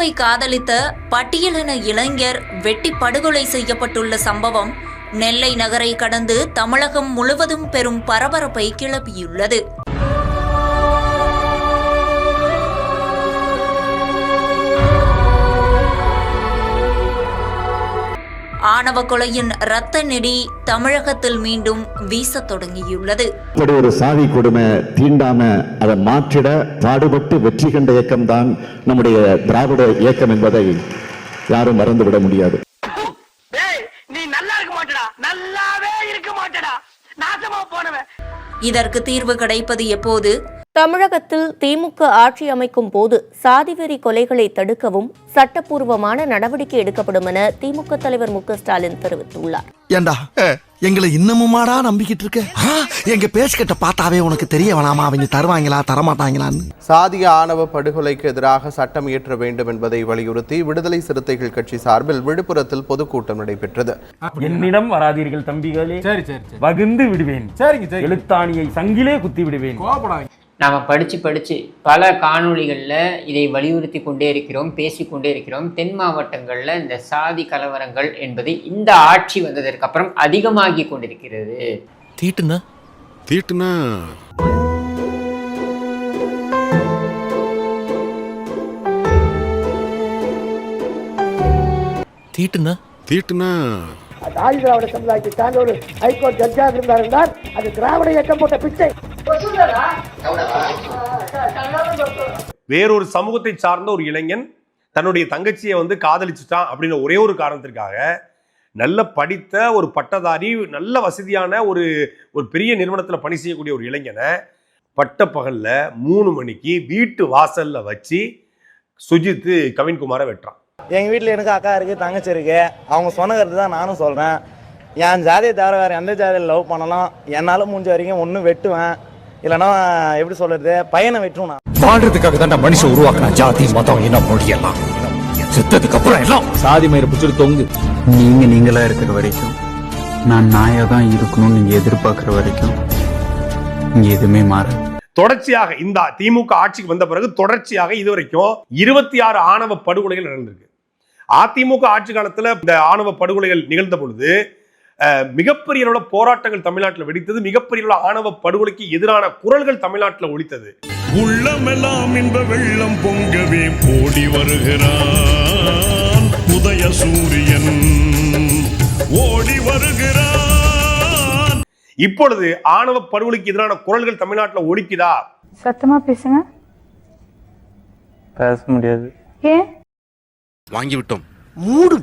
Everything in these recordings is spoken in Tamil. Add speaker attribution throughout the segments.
Speaker 1: அக்காவை காதலித்த பட்டியலின இளைஞர் வெட்டி படுகொலை செய்யப்பட்டுள்ள சம்பவம் நெல்லை நகரை கடந்து தமிழகம் முழுவதும் பெரும் பரபரப்பை கிளப்பியுள்ளது. ஆணவ கொலையின் இரத்த நெடி தமிழகத்தில் மீண்டும் வீசத் தொடங்கியுள்ளது.
Speaker 2: இப்படி ஒரு சாதி கொடுமை தீண்டாம அதை மாற்றிட பாடுபட்டு வெற்றி கண்ட இயக்கம்தான் நம்முடைய திராவிட இயக்கம் என்பதை யாரும் மறந்துவிட முடியாது.
Speaker 3: டேய் நீ நல்லா இருக்க மாட்டடா. நல்லாவே இருக்க மாட்டடா. நாசமா போனவன்.
Speaker 1: இதற்கு தீர்வு கிடைப்பது எப்போது?
Speaker 4: தமிழகத்தில் திமுக ஆட்சி அமைக்கும் போது சாதிவெறி கொலைகளை தடுக்கவும் சட்டப்பூர்வமான நடவடிக்கை எடுக்கப்படும் என திமுக தலைவர் மு க ஸ்டாலின் தெரிவித்துள்ளார்.
Speaker 5: ஏண்டா? எங்களை இன்னமுமாடா நம்பிக்கிட்டு இருக்க? எங்க பேசிக்கிட்ட பார்த்தாவே உனக்கு தெரிய வேணாமா? அவங்க தருவாங்களா தரமாட்டாங்களான்னு?
Speaker 6: சாதிய ஆணவ படுகொலைக்கு எதிராக சட்டம் இயற்ற வேண்டும் என்பதை வலியுறுத்தி விடுதலை சிறுத்தைகள் கட்சி சார்பில் விழுப்புரத்தில் பொதுக்கூட்டம் நடைபெற்றது.
Speaker 7: என்னிடம் வராதீர்கள் தம்பிகளே. சரி சரி வகுந்து விடுவேன். சரிங்க எழுத்தாணியை சங்கிலே குத்தி விடுவேன்.
Speaker 8: நாம் படித்து படித்து பல காணொளிகளில் இதை வலியுறுத்தி கொண்டே இருக்கிறோம் பேசிக்கொண்டே இருக்கிறோம். தென் மாவட்டங்களில் இந்த சாதி கலவரங்கள் என்பது இந்த ஆட்சி வந்ததற்கு அப்புறம் அதிகமாகி கொண்டிருக்கிறது.
Speaker 5: தீட்டுனா?
Speaker 9: தீட்டுனா?
Speaker 5: தீட்டுனா?
Speaker 9: தீட்டுனா?
Speaker 3: ஆதி திராவிட சமுதாயத்தை சார்ந்த ஒரு ஹைகோர்ட் ஜட்ஜாக இருந்தார் என்றால் அது திராவிட இயக்கம் போட்ட பிச்சை.
Speaker 10: வேறொரு சமூகத்தை சார்ந்த ஒரு இளைஞன் தன்னுடைய தங்கச்சியை வந்து காதலிச்சுட்டான் அப்படின்ற ஒரே ஒரு காரணத்திற்காக நல்ல படித்த ஒரு பட்டதாரி நல்ல வசதியான ஒரு ஒரு பெரிய நிறுவனத்தில் பணி செய்யக்கூடிய ஒரு இளைஞனை பட்ட பகல்ல மூணு மணிக்கு வீட்டு வாசல்ல வச்சு சுஜித்து கவின்குமாரை வெட்டுறான்.
Speaker 11: எங்க வீட்டில் எனக்கு அக்கா இருக்கு தங்கச்சி இருக்கு. அவங்க சொன்ன கருத்து தான் நானும் சொல்றேன். என் ஜாதியை தவிர வேற எந்த ஜாதியில் லவ் பண்ணலாம்? என்னால முடிஞ்ச வரைக்கும் ஒன்று வெட்டுவேன். இல்லைன்னா எப்படி சொல்றது பையனை வெட்டுவேன் நான்
Speaker 5: வாழ்றதுக்காக தான் மனுஷன் உருவாக்குனா. ஜாதி மதம் இனம் மொழி எல்லாம். செத்ததுக்கு அப்புறம் எல்லாம். சாதி மயிரை பிடிச்சிட்டு தொங்கு.
Speaker 12: நீங்க நீங்களா இருக்கிற வரைக்கும் நான் நாயா தான் இருக்கணும்னு நீங்க எதிர்பார்க்குற வரைக்கும் இங்க எதுவுமே மாறாது.
Speaker 10: தொடர்ச்சியாக இந்த திமுக ஆட்சிக்கு வந்த பிறகு தொடர்ச்சியாக இது வரைக்கும் இருபத்தி ஆறு ஆணவ படுகொலைகள் நடந்திருக்கு. அதிமுக ஆட்சி காலத்துல இந்த ஆணவ படுகொலைகள் நிகழ்ந்த பொழுது மிகப்பெரிய அளவுல போராட்டங்கள் தமிழ்நாட்டில் வெடித்தது மிகப்பெரிய அளவுல ஆணவ படுகொலைக்கு எதிரான குரல்கள் தமிழ்நாட்டில் ஒலித்தது.
Speaker 9: உள்ளமெல்லாம் இன்ப வெள்ளம் பொங்கவே ஓடி வருகிறான். உதய சூரியன் ஓடி வருகிறான்.
Speaker 10: இப்பொழுது ஆணவ படுகொலைக்கு எதிரான குரல்கள் தமிழ்நாட்டில் ஒலிக்குதா?
Speaker 13: சத்தமா பேசுங்க.
Speaker 12: பேச முடியாது.
Speaker 13: ஏன்?
Speaker 9: வாங்கி விட்டோம்
Speaker 5: மூடு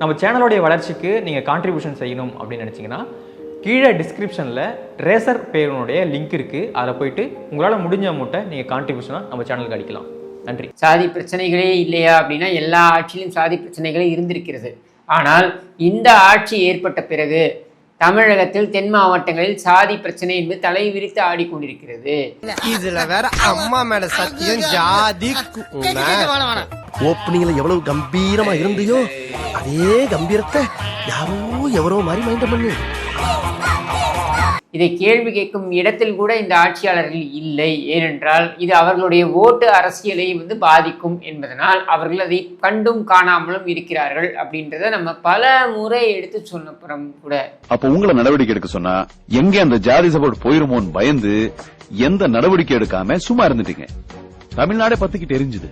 Speaker 7: நம்ம சேனலோடைய வளர்ச்சிக்கு நீங்கள் கான்ட்ரிபியூஷன் செய்யணும் அப்படின்னு நினச்சிங்கன்னா கீழே டிஸ்கிரிப்ஷனில் ரேசர் பேருனுடைய லிங்க் இருக்குது அதில் போயிட்டு உங்களால் முடிஞ்ச அமௌண்ட்டை நீங்கள் கான்ட்ரிபியூஷனாக நம்ம சேனலுக்கு அடிக்கலாம். நன்றி.
Speaker 8: சாதி பிரச்சனைகளே இல்லையா அப்படின்னா எல்லா ஆட்சியிலும் சாதி பிரச்சனைகளே இருந்திருக்கிறது. ஆனால் இந்த ஆட்சி ஏற்பட்ட பிறகு தமிழகத்தில் தென் மாவட்டங்களில் சாதி பிரச்சனை என்பது தலை விரித்து ஆடிக்கொண்டிருக்கிறது.
Speaker 11: இதுல வேற அம்மா மேல சத்தியம் ஜாதி ஓப்பனிங்ல எவ்வளவு கம்பீரமா இருந்தியோ அதே கம்பீரத்தை யாரோ எவரோ மாதிரி மைண்டம் பண்ணு.
Speaker 8: இதை கேள்வி கேட்கும் இடத்தில் கூட இந்த ஆட்சியாளர்கள் இல்லை. ஏனென்றால் இது அவர்களுடைய ஓட்டு அரசியலை வந்து பாதிக்கும் என்பதனால் அவர்கள் அதை கண்டும் காணாமலும் இருக்கிறார்கள் அப்படின்றத நம்ம பல முறை எடுத்து சொன்னப்புறம் கூட.
Speaker 2: அப்ப உங்களை நடவடிக்கை எடுக்க சொன்னா எங்க அந்த ஜாதி சப்போர்ட் போயிருமோன்னு பயந்து எந்த நடவடிக்கை எடுக்காம சும்மா இருந்துட்டீங்க. தமிழ்நாடே பத்திக்கிட்டு எரிஞ்சுது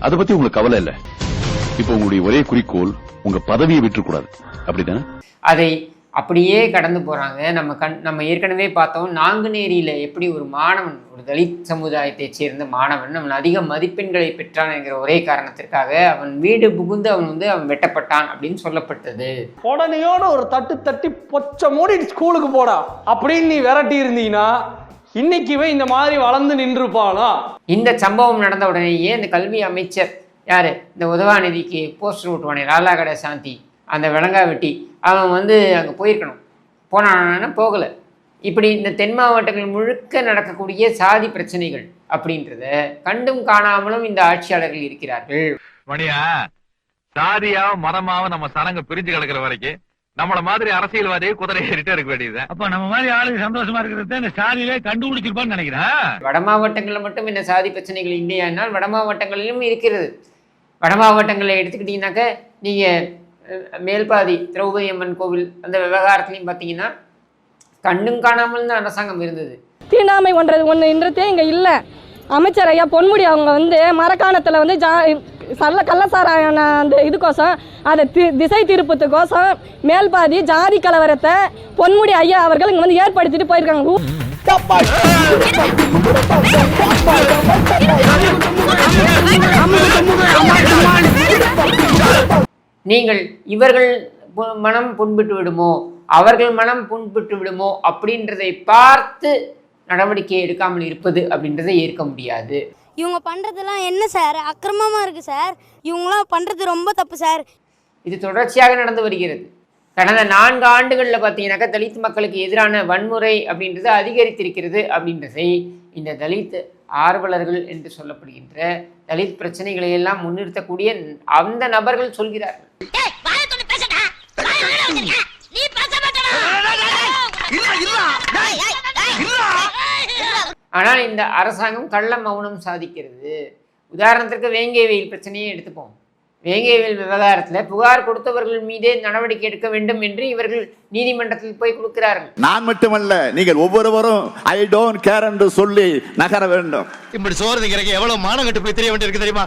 Speaker 2: அதை பத்தி உங்களுக்கு கவலை இல்ல. இப்ப உங்களுடைய ஒரே குறிக்கோள் உங்க பதவியை விட்டுறக்கூடாது. அப்படிதானே
Speaker 8: அதை அப்படியே கடந்து போறாங்க. நம்ம கண் நம்ம ஏற்கனவே பார்த்தோம் நாங்குநேரியில எப்படி ஒரு மாணவன் ஒரு தலித் சமுதாயத்தைச் சேர்ந்த மாணவன் அவன் அதிக மதிப்பெண்களை பெற்றான் என்கிற ஒரே காரணத்திற்காக அவன் வீடு புகுந்து அவன் வந்து அவன் வெட்டப்பட்டான் அப்படின்னு சொல்லப்பட்டது.
Speaker 3: உடனையோட ஒரு தட்டு தட்டி பொச்ச மூடி ஸ்கூலுக்கு போடா. அப்படின்னு நீ விரட்டி இருந்தீங்கன்னா இன்னைக்குவே இந்த மாதிரி வளர்ந்து நின்றுப்பானா?
Speaker 8: இந்த சம்பவம் நடந்த உடனேயே இந்த கல்வி அமைச்சர் யாரு? இந்த உதவாநிதிக்கு போஸ்டர் ஓட்டுவானே ராலா கடை சாந்தி அந்த விலங்கா வெட்டி அவன் வந்து அங்கே போயிருக்கணும். போனானா போகலை. இப்படி இந்த தென் மாவட்டங்கள் முழுக்க நடக்கக்கூடிய சாதி பிரச்சனைகள் அப்படின்றத கண்டும் காணாமலும் இந்த ஆட்சியாளர்கள் இருக்கிறார்கள்.
Speaker 13: மணியா சாதியாவும் மரமாவும் நம்ம சனங்க பிரிஞ்சு கிடக்குற வரைக்கும் நம்மள மாதிரி அரசியல்வாதியை குதிரை ஏறிட்டே இருக்க வேண்டியது அப்ப நம்ம மாதிரி ஆளுங்க சந்தோஷமா இருக்கிறது இந்த சாதியிலே கண்டுபிடிச்சிருப்பான்னு நினைக்கிறேன்
Speaker 8: வட மாவட்டங்களில் மட்டும் இந்த சாதி பிரச்சனைகள் இல்லையானால் வட மாவட்டங்களிலும் இருக்கிறது. வட மாவட்டங்களை எடுத்துக்கிட்டிங்கனாக்க நீங்கள் மேல்பாதி திரௌபதி அம்மன் கோவில் அந்த விவகாரத்துலையும் பார்த்தீங்கன்னா கண்ணும் காணாமல் தான் அரசாங்கம் இருந்தது.
Speaker 14: தீண்டாமை ஒன்றது ஒன்று இன்றதே இங்கே இல்லை. அமைச்சர் ஐயா பொன்முடி அவங்க வந்து மரக்காணத்தில் வந்து ஜா சல்ல கள்ளசாராயான அந்த இதுக்கோசம் அதை தி திசை திருப்பத்துக்கோசம் மேல்பாதி ஜாதி கலவரத்தை பொன்முடி ஐயா அவர்கள் இங்கே வந்து ஏற்படுத்திட்டு போயிருக்காங்க.
Speaker 8: நீங்கள் இவர்கள் பு- மனம் புண்பட்டு விடுமோ? அவர்கள் மனம் புண்பட்டு விடுமோ? அப்படின்றதை பார்த்து நடவடிக்கை எடுக்காமல் இருப்பது அப்படின்றதை ஏற்க முடியாது.
Speaker 14: இவங்க பண்ணுறதெல்லாம் என்ன சார்? அக்கிரமமாக இருக்குது சார். இவங்களாம் பண்ணுறது ரொம்ப தப்பு சார்.
Speaker 8: இது தொடர்ச்சியாக நடந்து வருகிறது. கடந்த நான்கு ஆண்டுகளில் பார்த்தீங்கன்னாக்கா தலித் மக்களுக்கு எதிரான வன்முறை அப்படின்றது அதிகரித்திருக்கிறது அப்படின்றதை இந்த தலித் ஆர்வலர்கள் என்று சொல்லப்படுகின்ற தலித் பிரச்சனைகளை எல்லாம் முன்னிறுத்தக்கூடிய அந்த நபர்கள் சொல்கிறார்கள். ஆனால் இந்த அரசாங்கம் கள்ள மௌனம் சாதிக்கிறது. உதாரணத்திற்கு வேங்கை வெயில் பிரச்சனையை எடுத்துப்போம். வேங்கை வெயில் விவகாரத்தில் புகார் கொடுத்தவர்கள் மீதே நடவடிக்கை எடுக்க வேண்டும் என்று இவர்கள் நீதிமன்றத்தில் போய் கொடுக்கிறார்கள்.
Speaker 9: நான் மட்டுமல்ல நீங்கள் ஒவ்வொருவரும் ஐ டோன்ட் கேர் என்று சொல்லி நகர வேண்டும்.
Speaker 13: இப்படி சோறு திங்கிறக்கு எவ்வளவு மானம் கட்டு போய் தெரிய வேண்டியிருக்கு தெரியுமா?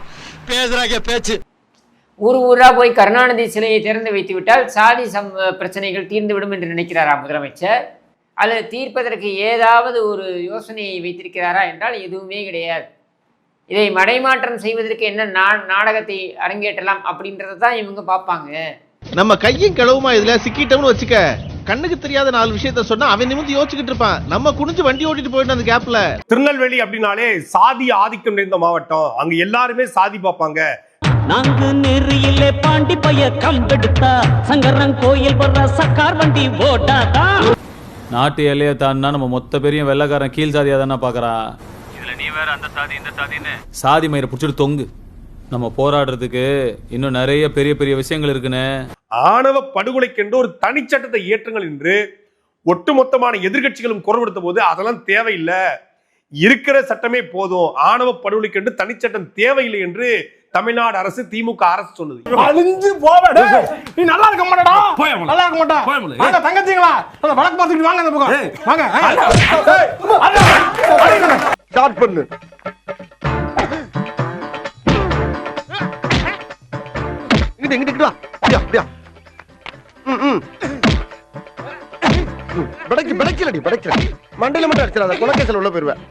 Speaker 13: பேசுறாங்க பேச்சு.
Speaker 8: ஊர் ஊரா போய் கருணாநிதி சிலையை திறந்து வைத்து விட்டால் சாதி சம் பிரச்சனைகள் தீர்ந்துவிடும் என்று நினைக்கிறாரா முதலமைச்சர்? அல்லது தீர்ப்பதற்கு ஏதாவது ஒரு யோசனையை வைத்திருக்கிறாரா என்றால் எதுவுமே கிடையாது. இதை மடைமாற்றம் செய்வதற்கு என்ன நா- நாடகத்தை அரங்கேற்றலாம் அப்படின்றத தான் இவங்க பார்ப்பாங்க.
Speaker 3: நம்ம கையும் கிளவுமா இதுல? சிக்கிட்டோம்னு வச்சுக்க. கண்ணுக்கு தெரியாத நாலு விஷயத்த சொன்னா அவன் நிமிந்து யோசிச்சுக்கிட்டு இருப்பான். நம்ம குனிஞ்சு வண்டி ஓட்டிட்டு போயிட்டு அந்த கேப்ல
Speaker 10: திருநெல்வேலி அப்படின்னாலே சாதி ஆதிக்கம் நிறைந்த மாவட்டம். அங்க எல்லாருமே சாதி பார்ப்பாங்க.
Speaker 14: நாங்க நெறியில பாண்டி பைய கம்பெடுத்தா சங்கரன் கோயில் வர்ற சக்கார் வண்டி ஓட்டாதான்
Speaker 13: நாட்டு எல்லையை தாண்டினா நம்ம மொத்த பெரிய வெள்ளக்காரன் கீழ் சாதியா தானே பாக்குறான் இதுல நீ வேற அந்த சாதி இந்த சாதின்னு. சாதி மயிரை புடிச்சிட்டு தொங்கு. நம்ம போராடுறதுக்கு இன்னும் நிறைய பெரிய பெரிய விஷயங்கள் இருக்குன்னு.
Speaker 10: ஆணவ படுகொலைக்கென்று ஒரு தனிச்சட்டத்தை இயற்றுங்கள் என்று ஒட்டுமொத்தமான எதிர்க்கட்சிகளும் குரல் கொடுத்த போது அதெல்லாம் தேவையில்லை. இருக்கிற சட்டமே போதும். ஆணவ படுகொலைக்கென்று தனிச்சட்டம் தேவையில்லை என்று தமிழ்நாடு அரசு திமுக அரசு சொன்னது.
Speaker 3: அழிஞ்சு போவட நீ நல்லா இருக்க மாட்டடா. நல்லா இருக்க மாட்டா. தங்கச்சிங்களா? அந்த வழக்கு பார்த்துட்டு வாங்க அந்த பக்கம். வாங்க ஸ்டார்ட் பண்ணு. இங்கிட்டு இங்கிட்டு வா. அப்படியா அப்படியா ம் ம். படைக்கு படைக்கலடி படைக்கல மண்டையில மட்டும் அடிச்சிடாத. குலக்கேசல் உள்ள போயிருவேன்